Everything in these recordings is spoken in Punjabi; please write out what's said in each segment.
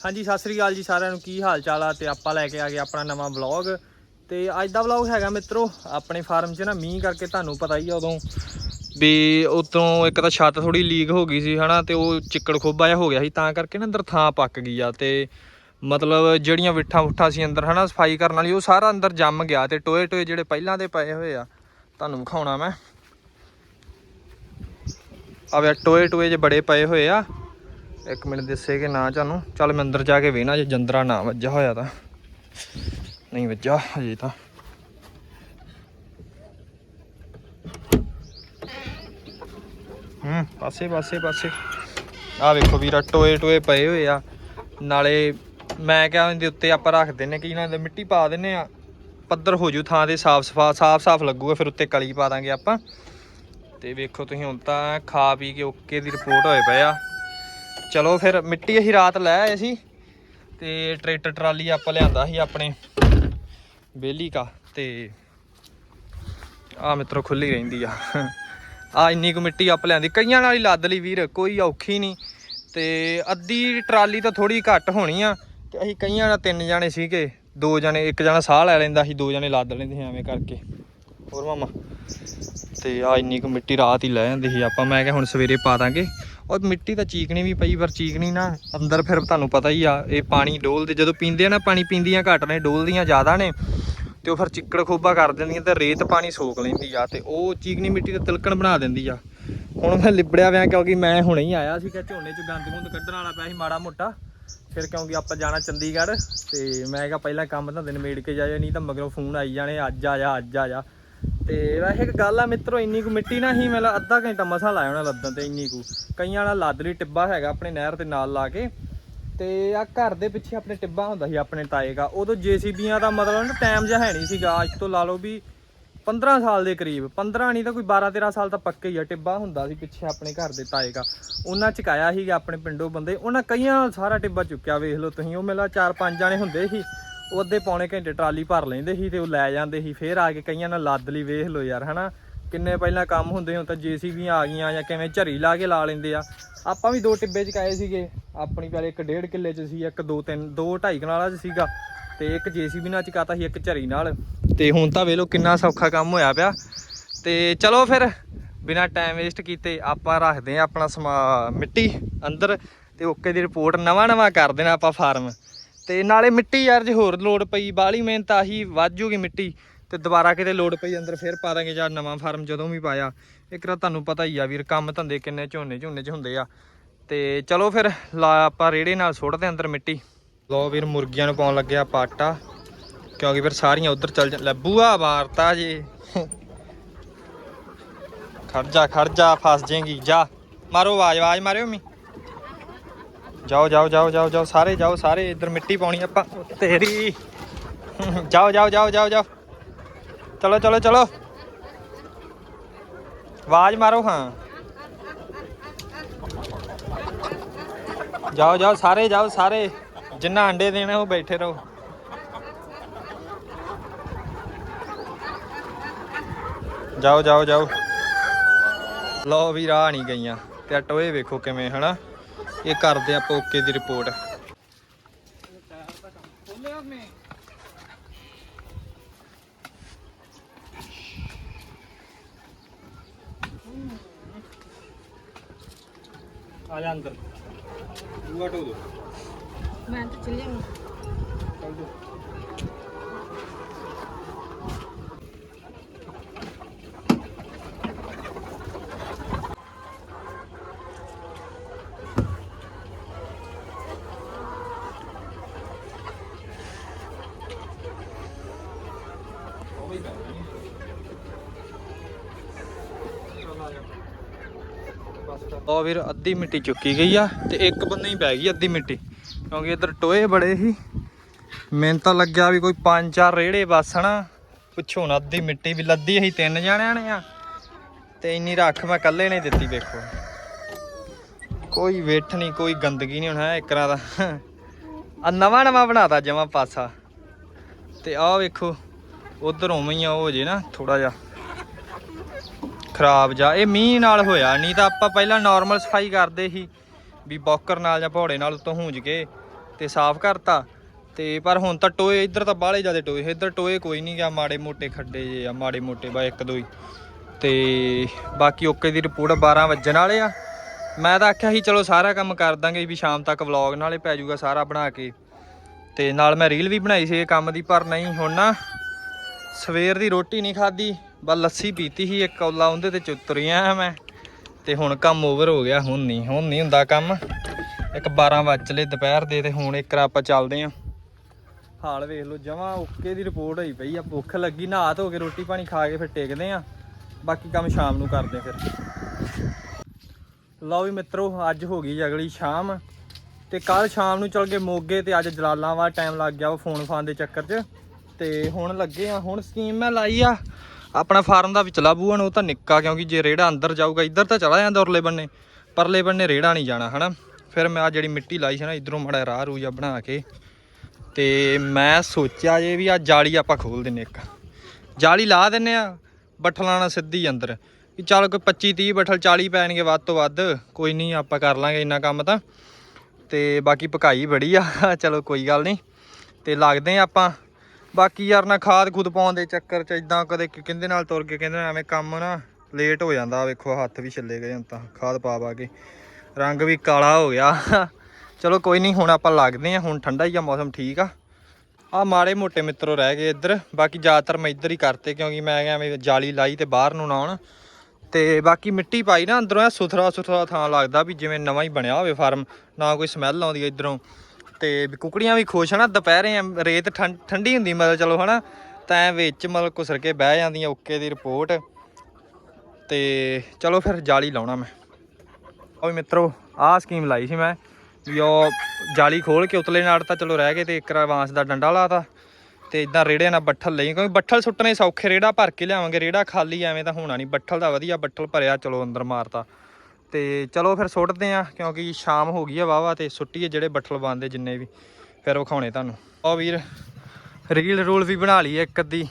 ਹਾਂਜੀ, ਸਤਿ ਸ੍ਰੀ ਅਕਾਲ ਜੀ ਸਾਰਿਆਂ ਨੂੰ। ਕੀ ਹਾਲ ਚਾਲ ਆ? ਤੇ ਆਪਾਂ ਲੈ ਕੇ ਆ ਗਏ ਆਪਣਾ ਨਵਾਂ ਵਲੌਗ ਤੇ ਅੱਜ ਦਾ ਵਲੌਗ ਹੈਗਾ ਮਿੱਤਰੋ, ਆਪਣੇ ਫਾਰਮ 'ਚ ਨਾ ਮੀਂਹ ਕਰਕੇ ਤੁਹਾਨੂੰ ਪਤਾ ਹੀ ਆ ਉਦੋਂ। ਵੀ ਉਤੋਂ ਇੱਕ ਤਾਂ ਛੱਤ ਥੋੜੀ ਲੀਕ ਹੋ ਗਈ ਸੀ, ਹਨਾ, ਤੇ ਉਹ ਚਿੱਕੜ ਖੋਬਾ ਜਿਹਾ ਹੋ ਗਿਆ ਸੀ, ਤਾਂ ਕਰਕੇ ਨਾ ਅੰਦਰ ਥਾਂ ਪੱਕ ਗਈ ਆ। ਤੇ ਮਤਲਬ ਜਿਹੜੀਆਂ ਵਿਠਾਂ ਉੱਠਾਂ ਸੀ ਅੰਦਰ, ਹਨਾ, ਸਫ਼ਾਈ ਕਰਨ ਵਾਲੀ, ਉਹ ਸਾਰਾ ਅੰਦਰ ਜੰਮ ਗਿਆ ਤੇ ਟੋਏ ਟੋਏ ਜਿਹੜੇ ਪਹਿਲਾਂ ਦੇ ਪਏ ਹੋਏ ਆ, ਤੁਹਾਨੂੰ ਵਿਖਾਉਣਾ ਮੈਂ। ਆ ਵੇ ਟੋਏ ਟੋਏ ਜੇ ਬੜੇ ਪਏ ਹੋਏ ਆ। ਇੱਕ ਮਿੰਟ ਦੱਸੇ ਕਿ ਨਾ ਤੁਹਾਨੂੰ। ਚੱਲ ਮੈਂ ਅੰਦਰ ਜਾ ਕੇ ਵੇਖਣਾ ਜੇ ਜੰਦਰਾ ਨਾ ਵੱਜਾ ਹੋਇਆ ਤਾਂ। ਨਹੀਂ ਵੱਜਾ ਹਜੇ ਤਾਂ। ਹੂੰ, ਪਾਸੇ ਪਾਸੇ ਪਾਸੇ। ਆ ਵੇਖੋ ਵੀਰਾ ਟੋਏ ਟੋਏ ਪਏ ਹੋਏ ਆ। ਨਾਲੇ ਮੈਂ ਕਿਹਾ ਇਹਦੇ ਉੱਤੇ ਆਪਾਂ ਰੱਖ ਦਿੰਨੇ ਕਿ ਇਹਨਾਂ ਦੇ ਮਿੱਟੀ ਪਾ ਦਿੰਨੇ ਆ ਪੱਧਰ ਹੋ ਜੂ ਥਾਂ ਤੇ ਸਾਫ਼ ਸਫਾ, ਸਾਫ਼ ਸਾਫ਼ ਲੱਗੂਗਾ, ਫਿਰ ਉੱਤੇ ਕਲੀ ਪਾ ਦਾਂਗੇ ਆਪਾਂ। ਤੇ ਵੇਖੋ ਤੁਸੀਂ ਹੁਣ ਤਾਂ ਖਾ ਪੀ ਕੇ ਓਕੇ ਦੀ ਰਿਪੋਰਟ ਹੋਏ ਪਏ ਆ। ਚਲੋ ਫਿਰ ਮਿੱਟੀ ਅਸੀਂ ਰਾਤ ਲੈ ਆਏ ਸੀ ਤੇ ਟਰੈਕਟਰ ਟਰਾਲੀ ਆਪਾਂ ਲਿਆਂਦਾ ਸੀ ਆਪਣੇ ਬੇਲੀ ਕਾ ਤੇ ਆ ਮਿੱਤਰੋ ਖੁੱਲੀ ਰਹਿੰਦੀ ਆ। ਆ ਇੰਨੀ ਕੁ ਮਿੱਟੀ ਆਪ ਲਿਆਂਦੀ। ਕਈਆਂ ਨਾਲ ਹੀ ਲੱਦ ਲਈ ਵੀਰ, ਕੋਈ ਔਖੀ ਨਹੀਂ। ਤੇ ਅੱਧੀ ਟਰਾਲੀ ਤਾਂ ਥੋੜੀ ਘੱਟ ਹੋਣੀ ਆ। ਤੇ ਅਸੀਂ ਕਈਆਂ ਨਾਲ ਤਿੰਨ ਜਾਣੇ ਸੀਗੇ। ਦੋ ਜਣੇ, ਇੱਕ ਜਣਾ ਸਾਹ ਲੈ ਲੈਂਦਾ ਸੀ, ਦੋ ਜਣੇ ਲੱਦ ਲੈਂਦੇ ਸੀ ਐਵੇਂ ਕਰਕੇ। ਹੋਰ ਮਾਮਾ। ਤੇ ਆ ਇੰਨੀ ਕੁ ਮਿੱਟੀ ਰਾਤ ਹੀ ਲੈ ਜਾਂਦੀ ਸੀ। ਆਪਾਂ ਮੈਂ ਕਿਹਾ ਹੁਣ ਸਵੇਰੇ ਪਾ ਦਾਂਗੇ। ਔਰ ਮਿੱਟੀ ਤਾਂ ਚੀਕਣੀ ਵੀ ਪਈ, ਪਰ ਚੀਕਣੀ ਨਾ ਅੰਦਰ ਫਿਰ ਤੁਹਾਨੂੰ ਪਤਾ ਹੀ ਆ, ਇਹ ਪਾਣੀ ਡੋਲਦੇ ਜਦੋਂ ਪੀਂਦੇ ਆ ਨਾ ਪਾਣੀ, ਪੀਂਦੀਆਂ ਘੱਟ ਨੇ ਡੋਲਦੀਆਂ ਜ਼ਿਆਦਾ ਨੇ, ਤੇ ਉਹ ਫਿਰ ਚਿੱਕੜ ਖੋਬਾ ਕਰ ਦਿੰਦੀਆਂ ਤੇ ਰੇਤ ਪਾਣੀ ਸੋਖ ਲੈਂਦੀ ਆ, ਤੇ ਉਹ ਚੀਕਣੀ ਮਿੱਟੀ ਤੇ ਤਿਲਕਣ ਬਣਾ ਦਿੰਦੀ ਆ। ਹੁਣ ਮੈਂ ਲਿਬੜਿਆ ਵਿਆ ਕਿਉਂਕਿ ਮੈਂ ਹੁਣੇ ਹੀ ਆਇਆ ਸੀਗਾ ਝੋਨੇ 'ਚ, ਗੰਦ ਗੁੰਦ ਕੱਢਣ ਵਾਲਾ ਪਿਆ ਸੀ ਮਾੜਾ ਮੋਟਾ, ਫਿਰ ਕਿਉਂਕਿ ਆਪਾਂ ਜਾਣਾ ਚੰਡੀਗੜ੍ਹ, ਤੇ ਮੈਂ ਕਿਹਾ ਪਹਿਲਾਂ ਕੰਮ ਧੰਦੇ ਨਿਬੇੜ ਕੇ ਜਾਇਆ ਨਹੀਂ ਤਾਂ ਮਗਰੋਂ ਫੋਨ ਆਈ ਜਾਣੇ, ਅੱਜ ਆ ਜਾ, ਅੱਜ ਆ ਜਾ। ਤੇ ਵੈਸੇ ਇੱਕ ਗੱਲ ਆ ਮਿੱਤਰੋ, ਇੰਨੀ ਕੁ ਮਿੱਟੀ ਨਾ ਹੀ ਮਤਲਬ ਅੱਧਾ ਘੰਟਾ ਮਸਾ ਲਾਇਆ ਉਹਨਾਂ ਲੱਦਣ ਤੇ ਇੰਨੀ ਕੁ। ਕਈਆਂ ਨਾਲ ਲੱਦ ਲਈ ਟਿੱਬਾ ਹੈਗਾ ਆਪਣੇ ਨਹਿਰ ਦੇ ਨਾਲ ਲਾ ਕੇ। ਤੇ ਆ ਘਰ ਦੇ ਪਿੱਛੇ ਆਪਣੇ ਟਿੱਬਾ ਹੁੰਦਾ ਸੀ, ਆਪਣੇ ਤਾਏ ਦਾ। ਉਦੋਂ ਜੀਸੀਬੀਆਂ ਦਾ ਮਤਲਬ ਨਾ ਟਾਈਮ ਜਿਹਾ ਹੈ ਨਹੀਂ ਸੀਗਾ। ਅੱਜ ਤੋਂ ਲਾ ਲਓ ਵੀ 15 ਸਾਲ ਦੇ ਕਰੀਬ। 15 ਨਹੀਂ ਤਾਂ ਕੋਈ 12 13 ਸਾਲ ਤਾਂ ਪੱਕੇ ਹੀ ਆ। ਟਿੱਬਾ ਹੁੰਦਾ ਸੀ ਪਿੱਛੇ ਆਪਣੇ ਘਰ ਦੇ ਤਾਏ ਦਾ। ਉਹਨਾਂ ਚਕਾਇਆ ਸੀਗਾ ਆਪਣੇ ਪਿੰਡੋਂ ਬੰਦੇ। ਉਹਨਾਂ ਕਈਆਂ ਨਾਲ ਸਾਰਾ ਟਿੱਬਾ ਚੁੱਕਿਆ, ਵੇਖ ਲਓ ਤੁਸੀਂ। ਉਹ ਮੇਲਾ 4-5 ਜਾਣੇ ਹੁੰਦੇ ਸੀ। ਉਹ ਅੱਧੇ ਪੌਣੇ ਘੰਟੇ ਟਰਾਲੀ ਭਰ ਲੈਂਦੇ ਸੀ ਤੇ ਉਹ ਲੈ ਜਾਂਦੇ ਸੀ। ਫੇਰ ਆ ਕੇ ਕਈਆਂ ਨਾਲ ਲੱਦ ਲਈ, ਵੇਖ ਲਓ ਯਾਰ, ਹਨਾ? ਕਿੰਨੇ ਪਹਿਲਾਂ ਕੰਮ ਹੁੰਦੇ ਹੁਣ ਤਾਂ ਜੀਸੀਬੀਆਂ ਆ ਗਈਆਂ ਜਾਂ ਕਿਵੇਂ ਝਰੀ ਲਾ ਕੇ ਲਾ ਲੈਂਦੇ ਆ। ਆਪਾਂ ਵੀ ਦੋ ਟਿੱਬੇ ਚਕਾਏ ਸੀਗੇ। ਆਪਣੀ ਪਹਿਲੇ ਇੱਕ ਡੇਢ ਕਿੱਲੇ ਚ ਸੀ, ਇੱਕ ਦੋ ਤਿੰਨ, ਦੋ ਢਾਈ ਕਨਾਲਾਂ ਚ ਸੀਗਾ। ਤੇ ਇੱਕ ਜੀਸੀਬੀ ਨਾਲ ਚਕਾਤਾ ਸੀ, ਇੱਕ ਝਰੀ ਨਾਲ। ਤੇ ਹੁਣ ਤਾਂ ਵੇਖ ਲਓ ਕਿੰਨਾ ਸੌਖਾ ਕੰਮ ਹੋਇਆ ਪਿਆ। ਤੇ ਚਲੋ ਫਿਰ, ਬਿਨਾ ਟਾਈਮ ਵੇਸਟ ਕੀਤੇ ਆਪਾਂ ਰੱਖਦੇ ਆ ਆਪਣਾ ਸਮਾ ਮਿੱਟੀ ਅੰਦਰ ਤੇ ਓਕੇ ਦੀ ਰਿਪੋਰਟ ਨਵਾਂ ਨਵਾਂ ਕਰ ਦੇਣਾ ਆਪਾਂ ਫਾਰਮ ਤੇ ਨਾਲੇ ਮਿੱਟੀ ਯਾਰ ਜੇ ਹੋਰ ਲੋਡ ਪਈ, ਬਾਹਲੀ ਮਿਹਨਤ ਆਹੀ ਵੱਧ ਜੂਗੀ ਮਿੱਟੀ, ਤੇ ਦੁਬਾਰਾ ਕਿਤੇ ਲੋਡ ਪਈ ਅੰਦਰ ਫਿਰ ਪਾ ਦਾਂਗੇ ਜਾਂ ਨਵਾਂ ਫਾਰਮ ਜਦੋਂ ਵੀ ਪਾਇਆ। ਇੱਕ ਤਾਂ ਤੁਹਾਨੂੰ ਪਤਾ ਹੀ ਆ ਵੀਰ, ਕੰਮ ਧੰਦੇ ਕਿੰਨੇ ਝੋਨੇ ਝੋਨੇ ਚ ਹੁੰਦੇ ਆ। ਤੇ ਚਲੋ ਫਿਰ ਲਾ ਆਪਾਂ ਰੇੜੇ ਨਾਲ ਸੁੱਟਦੇ ਅੰਦਰ ਮਿੱਟੀ। ਲੋ ਵੀਰ, ਮੁਰਗੀਆਂ ਨੂੰ ਪਾਉਣ ਲੱਗਿਆ ਪਾਟਾ, ਕਿਉਂਕਿ ਫਿਰ ਸਾਰੀਆਂ ਉਧਰ ਚੱਲ ਜਾ ਲੱਭੂਆ ਮਾਰਤਾ ਜੀ। ਖੜ ਜਾ ਖੜ ਜਾ, ਫਸ ਜਾਏਗੀ, ਜਾ। ਮਾਰੋ ਆਵਾਜ਼ ਆਵਾਜ਼ ਮਾਰਿਓ ਮੀ। ਜਾਓ ਜਾਓ ਜਾਓ ਜਾਓ ਜਾਓ, ਸਾਰੇ ਜਾਓ, ਸਾਰੇ, ਇੱਧਰ ਮਿੱਟੀ ਪਾਉਣੀ ਆਪਾਂ। ਤੇਰੀ। ਜਾਓ ਜਾਓ ਜਾਓ ਜਾਓ ਜਾਓ। ਚਲੋ ਚਲੋ ਚਲੋ। ਆਵਾਜ਼ ਮਾਰੋ, ਹਾਂ। ਜਾਓ ਜਾਓ, ਸਾਰੇ ਜਾਓ, ਸਾਰੇ। ਜਿੰਨਾ ਅੰਡੇ ਦੇਣੇ, ਉਹ ਬੈਠੇ ਰਹੋ। ਜਾਓ ਜਾਓ ਜਾਓ। ਲਓ ਵੀ ਰਾਹ ਨਹੀਂ ਗਈਆਂ। ਤੇ ਆ ਟੋਏ ਵੇਖੋ ਕਿਵੇਂ, ਹਨਾ? ਇਹ ਕਰਦੇ ਆਪਾਂ ਓਕੇ ਦੀ ਰਿਪੋਰਟ। ਆ ਜਾ ਅੰਦਰ। ਬੂਆ ਟੋ ਦੋ ਮੈਂ ਤਾਂ ਚੱਲੀ ਹਾਂ ਚੱਲ ਦੋ ਉਹ ਵੀਰ, ਅੱਧੀ ਮਿੱਟੀ ਚੁੱਕੀ ਗਈ ਆ ਤੇ ਇੱਕ ਬੰਨੇ ਹੀ ਪੈ ਗਈ ਅੱਧੀ ਮਿੱਟੀ, ਕਿਉਂਕਿ ਇੱਧਰ ਟੋਏ ਬੜੇ ਸੀ। ਮੈਨੂੰ ਤਾਂ ਲੱਗਿਆ ਵੀ ਕੋਈ ਪੰਜ ਚਾਰ ਰੇੜੇ ਬਸ, ਹਨਾ। ਪੁੱਛੋ ਨਾ, ਅੱਧੀ ਮਿੱਟੀ ਵੀ ਲੱਦੀ ਅਸੀਂ ਤਿੰਨ ਜਾਣਿਆਂ ਨੇ ਆ। ਤੇ ਇੰਨੀ ਰੱਖ ਮੈਂ ਇਕੱਲੇ ਨੇ ਦਿੱਤੀ, ਵੇਖੋ। ਕੋਈ ਵੇਠ ਨਹੀਂ, ਕੋਈ ਗੰਦਗੀ ਨਹੀਂ ਹੋਣਾ ਇਕਰਾ ਦਾ। ਆ ਨਵਾਂ ਨਵਾਂ ਬਣਾਤਾ ਜਮਾ ਪਾਸਾ। ਤੇ ਆਹ ਵੇਖੋ, ਉਧਰ ਉਵੇਂ ਹੀ ਆ ਉਹ ਜੇ ਨਾ ਥੋੜਾ ਜਿਹਾ। ਖਰਾਬ ਜਾ। ਇਹ ਮੀਂਹ ਨਾਲ ਹੋਇਆ, ਨਹੀਂ ਤਾਂ ਆਪਾਂ ਪਹਿਲਾਂ ਨਾਰਮਲ ਸਫ਼ਾਈ ਕਰਦੇ ਸੀ ਵੀ ਬੌਕਰ ਨਾਲ ਜਾਂ ਭੌੜੇ ਨਾਲ ਉੱਤੋਂ ਹੂੰਜ ਕੇ ਤੇ ਸਾਫ਼ ਕਰਤਾ। ਤੇ ਪਰ ਹੁਣ ਤਾਂ ਟੋਏ, ਇੱਧਰ ਤਾਂ ਬਾਹਲੇ ਜ਼ਿਆਦਾ ਟੋਏ ਇੱਧਰ ਟੋਏ ਕੋਈ ਨਹੀਂ ਗਿਆ, ਮਾੜੇ ਮੋਟੇ ਖੱਡੇ ਜੇ ਆ, ਮਾੜੇ ਮੋਟੇ ਬਾ ਇੱਕ ਦੋ ਹੀ। ਤੇ ਬਾਕੀ ਓਕੇ ਦੀ ਰਿਪੋਰਟ 12 ਵਜਣ ਵਾਲੇ ਆ। ਮੈਂ ਤਾਂ ਆਖਿਆ ਸੀ, ਚਲੋ ਸਾਰਾ ਕੰਮ ਕਰ ਦਾਂਗੇ ਵੀ ਸ਼ਾਮ ਤੱਕ ਵਲੌਗ ਨਾਲੇ ਪੈ ਜਾਊਗਾ ਸਾਰਾ ਬਣਾ ਕੇ। ਤੇ ਨਾਲ ਮੈਂ ਰੀਲ ਵੀ ਬਣਾਈ ਸੀ ਇਹ ਕੰਮ ਦੀ, ਪਰ ਨਹੀਂ, ਹੁਣ ਨਾ ਸਵੇਰ ਦੀ ਰੋਟੀ ਨਹੀਂ ਖਾਧੀ। ਬਸ ਲੱਸੀ ਪੀਤੀ ਸੀ, ਇੱਕ ਕੌਲਾ ਉਹਦੇ ਤੇ ਚੁੱਤਰੀਆਂ ਮੈਂ। ਤੇ ਹੁਣ ਕੰਮ ਓਵਰ ਹੋ ਗਿਆ, ਹੁਣ ਨਹੀਂ ਹੁਣ ਨਹੀਂ ਹੁੰਦਾ ਕੰਮ। ਇੱਕ 12 ਵੱਜ ਲਏ ਦੁਪਹਿਰ ਦੇ ਤੇ ਹੁਣ ਇੱਕ ਆਪਾਂ ਚੱਲਦੇ ਆਂ ਹਾਲ ਵੇਖ ਲਓ, ਜਮਾ ਓਕੇ ਦੀ ਰਿਪੋਰਟ ਹੋਈ ਪਈ ਆ, ਭੁੱਖ ਲੱਗੀ ਨਹਾ ਧੋ ਕੇ ਰੋਟੀ ਪਾਣੀ ਖਾ ਕੇ ਫਿਰ ਟੇਕਦੇ ਆ ਬਾਕੀ ਕੰਮ ਸ਼ਾਮ ਨੂੰ ਕਰਦੇ ਫਿਰ। ਲਓ ਵੀ ਮਿੱਤਰੋ, ਅੱਜ ਹੋ ਗਈ ਅਗਲੀ ਸ਼ਾਮ। ਤੇ ਕੱਲ ਸ਼ਾਮ ਨੂੰ ਚਲ ਗਏ ਮੋਗੇ ਤੇ ਅੱਜ ਜਲਾਲਾਬਾਦ ਟਾਈਮ ਲੱਗ ਗਿਆ ਉਹ ਫੋਨ ਫਾਨ ਦੇ ਚੱਕਰ 'ਚ। ਤੇ ਹੁਣ ਲੱਗੇ ਆ ਹੁਣ ਸਕੀਮ ਮੈਂ ਲਾਈ ਆ। ਆਪਣਾ ਫਾਰਮ ਦਾ ਵਿਚਲਾ ਬੂਹਣ ਉਹ ਤਾਂ ਨਿੱਕਾ ਕਿਉਂਕਿ ਜੇ ਰੇੜਾ ਅੰਦਰ ਜਾਊਗਾ, ਇੱਧਰ ਤਾਂ ਚਲਾ ਜਾਂਦਾ ਉਰਲੇ ਬੰਨੇ। ਪਰਲੇ ਬੰਨੇ ਰੇੜਾ ਨਹੀਂ ਜਾਣਾ, ਹਨਾ? ਫਿਰ ਮੈਂ ਆ ਜਿਹੜੀ ਮਿੱਟੀ ਲਾਈ ਸੀ ਨਾ, ਇਧਰੋਂ ਮੜਾ ਰਾਹ ਰੂ ਜਿਹਾ ਬਣਾ ਕੇ, ਤੇ ਮੈਂ ਸੋਚਿਆ ਜੇ ਵੀ ਆ ਜਾਲੀ ਆਪਾਂ ਖੋਲ ਦਿੰਨੇ ਇੱਕ। ਜਾਲੀ ਲਾ ਦਿੰਨੇ ਆ, ਬੱਠਲਾਂ ਨਾਲ ਸਿੱਧੀ ਅੰਦਰ। ਵੀ ਚੱਲ ਕੋਈ 25 30 ਬੱਠਲ 40 ਪੈਣਗੇ ਵੱਧ ਤੋਂ ਵੱਧ, ਕੋਈ ਨਹੀਂ ਆਪਾਂ ਕਰ ਲਾਂਗੇ ਇੰਨਾ ਕੰਮ ਤਾਂ। ਤੇ ਬਾਕੀ ਪਕਾਈ ਬੜੀ ਆ, ਚਲੋ ਕੋਈ ਗੱਲ ਨਹੀਂ। ਤੇ ਲੱਗਦੇ ਆ ਆਪਾਂ ਬਾਕੀ ਯਾਰ ਨਾ ਖਾਦ ਖੁਦ ਪਾਉਣ ਦੇ ਚੱਕਰ ਚ ਇਦਾਂ ਕਦੇ ਕਿ- ਕਹਿੰਦੇ ਨਾਲ ਤੁਰ ਕੇ ਕਹਿੰਦੇ ਐਵੇਂ ਕੰਮ ਨਾ ਲੇਟ ਹੋ ਜਾਂਦਾ, ਵੇਖੋ ਹੱਥ ਵੀ ਛਿੱਲੇ ਗਏ ਹੁਣ ਤਾਂ, ਖਾਦ ਪਾ ਪਾ ਕੇ। ਰੰਗ ਵੀ ਕਾਲਾ ਹੋ ਗਿਆ। ਚਲੋ ਕੋਈ ਨਹੀਂ ਹੁਣ ਆਪਾਂ ਲੱਗਦੇ ਆ ਹੁਣ ਠੰਡਾ ਹੀ ਆ ਮੌਸਮ, ਠੀਕ ਆ। ਆ ਮਾੜੇ ਮੋਟੇ ਮਿੱਤਰੋ ਰਹਿ ਗਏ ਇੱਧਰ, ਬਾਕੀ ਜ਼ਿਆਦਾਤਰ ਮੈਂ ਇੱਧਰ ਹੀ ਕਰਤੇ, ਕਿਉਂਕਿ ਮੈਂ ਐਵੇਂ ਜਾਲੀ ਲਾਈ ਤੇ ਬਾਹਰ ਨੂੰ ਨਾ ਆਉਣ ਤੇ ਬਾਕੀ ਮਿੱਟੀ ਪਾਈ ਨਾ ਅੰਦਰੋਂ ਐ ਸੁਥਰਾ ਸੁਥਰਾ ਥਾਂ ਲੱਗਦਾ ਵੀ ਜਿਵੇਂ ਨਵਾਂ ਹੀ ਬਣਿਆ ਹੋਵੇ ਫਾਰਮ, ਨਾ ਕੋਈ ਸਮੈਲ ਆਉਂਦੀ ਇਧਰੋਂ। ਤੇ ਵੀ ਕੁਕੜੀਆਂ ਵੀ ਖੁਸ਼ ਹਨਾ ਦੁਪਹਿਰੇ ਐਂ ਰੇਤ ਠੰ- ਠੰਡੀ ਹੁੰਦੀ ਮਤਲਬ ਚਲੋ ਹਨਾ, ਤਾਂ ਐਂ ਵਿੱਚ ਮਤਲਬ ਕੁਸਰ ਕੇ ਬਹਿ ਜਾਂਦੀਆਂ ਓਕੇ ਦੀ ਰਿਪੋਰਟ। ਤੇ ਚਲੋ ਫਿਰ ਜਾਲੀ ਲਾਉਣਾ ਮੈਂ। ਓਏ ਮਿੱਤਰੋ, ਆਹ ਸਕੀਮ ਲਾਈ ਸੀ ਮੈਂ, ਵੀ ਉਹ ਜਾਲੀ ਖੋਲ ਕੇ ਉਤਲੇ ਨਾਲ ਤਾਂ ਚਲੋ ਰਹਿ ਗਏ ਤੇ ਇੱਕ ਵਾਂਸ ਦਾ ਡੰਡਾ ਲਾਤਾ ਤੇ। ਇਦਾਂ ਰੇੜਿਆਂ ਨਾਲ ਬੱਠਲ ਲਈ, ਕਿਉਂਕਿ ਬੱਠਲ ਸੁੱਟਣੇ ਸੌਖੇ, ਰੇੜਾ ਭਰ ਕੇ ਲਿਆਵਾਂਗੇ, ਰੇੜਾ ਖਾਲੀ ਐਵੇਂ ਤਾਂ ਹੋਣਾ ਨਹੀਂ ਬੱਠਲ ਦਾ ਵਧੀਆ ਬੱਠਲ ਭਰਿਆ ਚਲੋ ਅੰਦਰ ਮਾਰਤਾ। ਤੇ ਚਲੋ ਫਿਰ ਸੁੱਟਦੇ ਆ, ਕਿਉਂਕਿ ਸ਼ਾਮ ਹੋ ਗਈ ਆ ਵਾਵਾ ਤੇ ਸੁੱਟੀਏ ਜਿਹੜੇ ਬੱਠਲ ਬੰਦੇ ਜਿੰਨੇ ਵੀ, ਫਿਰ ਵਿਖਾਉਣੇ ਤੁਹਾਨੂੰ। ਉਹ ਵੀਰ ਰੀਲ ਰੂਲ ਵੀ ਬਣਾ ਲਈ ਇੱਕ ਅੱਧੀ।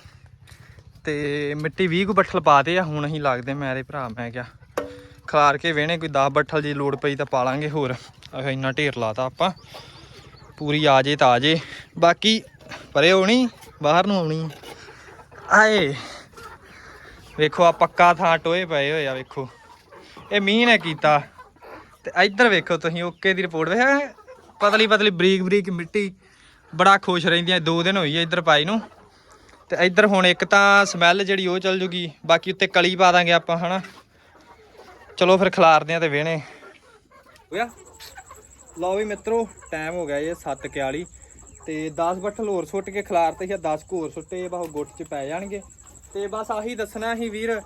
ਤੇ ਮਿੱਟੀ 20 ਕੁ ਬੱਠਲ ਪਾਤੇ ਆ, ਹੁਣ ਅਸੀਂ ਲੱਗਦੇ ਮੇਰੇ ਭਰਾ, ਮੈਂ ਕਿਹਾ, ਖਲਾਰ ਕੇ ਵੇਣੇ ਕੋਈ 10 ਬੱਠਲ ਜੇ ਲੋੜ ਪਈ ਤਾਂ ਪਾ ਲਾਂਗੇ ਹੋਰ। ਆਹ ਇੰਨਾ ਢੇਰ ਲਾਤਾ ਆਪਾਂ, ਪੂਰੀ ਆ ਜੇ ਤਾਂ ਆ ਜੇ ਬਾਕੀ ਪਰੇ ਹੋਣੀ ਬਾਹਰ ਨੂੰ ਆਉਣੀ। ਆਏ। ਵੇਖੋ ਆ ਪੱਕਾ ਥਾਂ ਟੋਏ ਪਏ ਹੋਏ ਆ, ਵੇਖੋ। ਇਹ ਮੀਂਹ ਨੇ ਕੀਤਾ। ਤੇ ਇੱਧਰ ਵੇਖੋ ਤੁਸੀਂ, ਓਕੇ ਦੀ ਰਿਪੋਰਟ ਵੇਖ ਪਤਲੀ ਪਤਲੀ ਬਰੀਕ ਬਰੀਕ ਮਿੱਟੀ। ਬੜਾ ਖੁਸ਼ ਰਹਿੰਦੀਆਂ ਦੋ ਦਿਨ ਹੋਈ ਆ ਇੱਧਰ ਪਾਈ ਨੂੰ। ਤੇ ਇੱਧਰ ਹੁਣ ਇੱਕ ਤਾਂ ਸਮੈਲ ਜਿਹੜੀ ਉਹ ਚੱਲ ਜੂਗੀ, ਬਾਕੀ ਉੱਤੇ ਕਲੀ ਪਾ ਦਾਂਗੇ ਆਪਾਂ, ਹਨਾ। ਚਲੋ ਫਿਰ ਖਿਲਾਰਦੇ ਆ ਤੇ ਵੇਹਣੇ। ਹੋਇਆ ਲਓ ਵੀ ਮਿੱਤਰੋ ਟਾਈਮ ਹੋ ਗਿਆ ਇਹ 7:41 ਤੇ 10 ਬੱਠਲ ਹੋਰ ਸੁੱਟ ਕੇ ਖਿਲਾਰਤੇ ਜਾਂ 10 ਕੁ ਹੋਰ ਸੁੱਟੇ ਬਸ ਗੁੱਟ 'ਚ ਪੈ ਜਾਣਗੇ। ਤੇ ਬਸ ਆਹੀ ਦੱਸਣਾ ਸੀ ਵੀਰ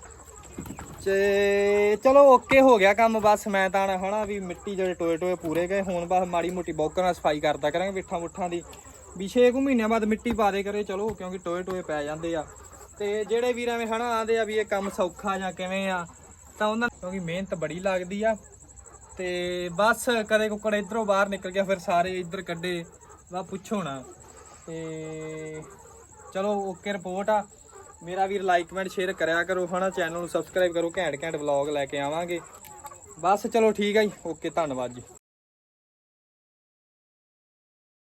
ਤੇ ਚਲੋ ਓਕੇ ਹੋ ਗਿਆ ਕੰਮ, ਬਸ ਮੈਂ ਤਾਂ ਨਾ ਹਨਾ ਵੀ ਮਿੱਟੀ ਜਿਹੜੇ ਟੋਏ ਟੋਏ ਪੂਰੇ ਗਏ, ਹੁਣ ਬਸ ਮਾੜੀ ਮੋਟੀ ਬੌਕਰ ਨਾਲ ਸਫ਼ਾਈ ਕਰਦਾ ਕਰਾਂਗੇ ਵਿੱਠਾਂ ਮੁੱਠਾਂ ਦੀ। ਵੀ 6 ਕੁ ਮਹੀਨਿਆਂ ਬਾਅਦ ਮਿੱਟੀ ਪਾ ਦੇ ਕਰੇ, ਚਲੋ ਕਿਉਂਕਿ ਟੋਏ ਟੋਏ ਪੈ ਜਾਂਦੇ ਆ। ਤੇ ਜਿਹੜੇ ਵੀਰ ਐਵੇਂ ਹਨਾ ਆਂਦੇ ਆ ਵੀ ਇਹ ਕੰਮ ਸੌਖਾ ਜਾਂ ਕਿਵੇਂ ਆ, ਤਾਂ ਉਹਨਾਂ ਕਿਉਂਕਿ ਮਿਹਨਤ ਬੜੀ ਲੱਗਦੀ ਆ। ਤੇ ਬਸ ਕਦੇ ਕੁੱਕੜ ਇਧਰੋਂ ਬਾਹਰ ਨਿਕਲ ਗਿਆ, ਫਿਰ ਸਾਰੇ ਇੱਧਰ ਕੱਢੇ ਵਾ ਪੁੱਛੋ ਨਾ। ਤੇ ਚਲੋ ਓਕੇ ਰਿਪੋਰਟ ਆ। ਮੇਰਾ ਵੀਰ ਲਾਈਕ ਕਮੈਂਟ ਸ਼ੇਅਰ ਕਰਿਆ ਕਰੋ, ਹਨਾ? ਚੈਨਲ ਨੂੰ ਸਬਸਕ੍ਰਾਈਬ ਕਰੋ ਘੈਂਟ ਘੈਂਟ ਵਲੌਗ ਲੈ ਕੇ ਆਵਾਂਗੇ। ਬਸ ਚਲੋ ਠੀਕ ਆ ਜੀ। ਓਕੇ ਧੰਨਵਾਦ ਜੀ।